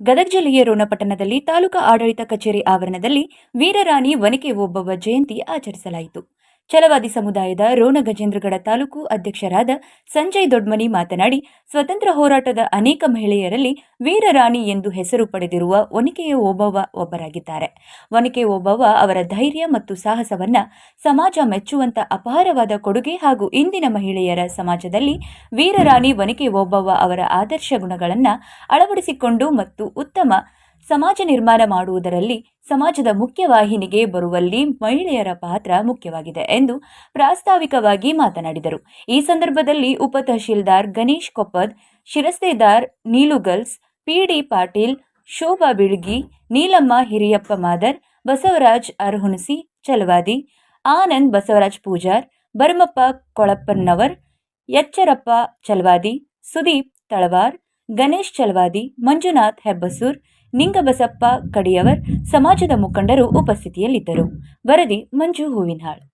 ಗದಗ ಜಿಲ್ಲೆಯ ರೋಣಪಟ್ಟಣದಲ್ಲಿ ತಾಲೂಕಾ ಆಡಳಿತ ಕಚೇರಿ ಆವರಣದಲ್ಲಿ ವೀರರಾಣಿ ವನಿಕೆ ಓಬವ್ವ ಜಯಂತಿ ಆಚರಿಸಲಾಯಿತು. ಛಲವಾದಿ ಸಮುದಾಯದ ರೋಣ ಗಜೇಂದ್ರಗಡ ತಾಲೂಕು ಅಧ್ಯಕ್ಷರಾದ ಸಂಜಯ್ ದೊಡ್ಮನಿ ಮಾತನಾಡಿ, ಸ್ವತಂತ್ರ ಹೋರಾಟದ ಅನೇಕ ಮಹಿಳೆಯರಲ್ಲಿ ವೀರರಾಣಿ ಎಂದು ಹೆಸರು ಪಡೆದಿರುವ ಒನಿಕೆಯ ಓಬವ್ವ ಒಬ್ಬರಾಗಿದ್ದಾರೆ. ಒನಿಕೆ ಓಬವ್ವ ಅವರ ಧೈರ್ಯ ಮತ್ತು ಸಾಹಸವನ್ನ ಸಮಾಜ ಮೆಚ್ಚುವಂತ ಅಪಾರವಾದ ಕೊಡುಗೆ ಹಾಗೂ ಇಂದಿನ ಮಹಿಳೆಯರ ಸಮಾಜದಲ್ಲಿ ವೀರರಾಣಿ ಒನಿಕೆ ಓಬವ್ವ ಅವರ ಆದರ್ಶ ಗುಣಗಳನ್ನು ಅಳವಡಿಸಿಕೊಂಡು ಮತ್ತು ಉತ್ತಮ ಸಮಾಜ ನಿರ್ಮಾಣ ಮಾಡುವುದರಲ್ಲಿ ಸಮಾಜದ ಮುಖ್ಯವಾಹಿನಿಗೆ ಬರುವಲ್ಲಿ ಮಹಿಳೆಯರ ಪಾತ್ರ ಮುಖ್ಯವಾಗಿದೆ ಎಂದು ಪ್ರಾಸ್ತಾವಿಕವಾಗಿ ಮಾತನಾಡಿದರು. ಈ ಸಂದರ್ಭದಲ್ಲಿ ಉಪ ತಹಶೀಲ್ದಾರ್ ಗಣೇಶ್ ಕೊಪ್ಪದ್, ಶಿರಸ್ತೇದಾರ್ ನೀಲುಗಲ್ಸ್ ಪಿಡಿ ಪಾಟೀಲ್, ಶೋಭಾ ಬಿಳ್ಗಿ, ನೀಲಮ್ಮ ಹಿರಿಯಪ್ಪ ಮಾದರ್, ಬಸವರಾಜ್ ಅರ್ಹುಣಸಿ, ಚಲವಾದಿ, ಆನಂದ್ ಬಸವರಾಜ್ ಪೂಜಾರ್, ಬರ್ಮಪ್ಪ ಕೊಳಪ್ಪನ್ನವರ್ ಎಚ್ಚರಪ್ಪ ಚಲವಾದಿ, ಸುದೀಪ್ ತಳವಾರ್, ಗಣೇಶ್ ಚಲವಾದಿ, ಮಂಜುನಾಥ್ ಹೆಬ್ಬಸೂರ್ ನಿಂಗಬಸಪ್ಪ ಕಡಿಯವರ್ ಸಮಾಜದ ಮುಖಂಡರು ಉಪಸ್ಥಿತಿಯಲ್ಲಿದ್ದರು. ವರದಿ ಮಂಜು ಹೂವಿನಹಾಳ್.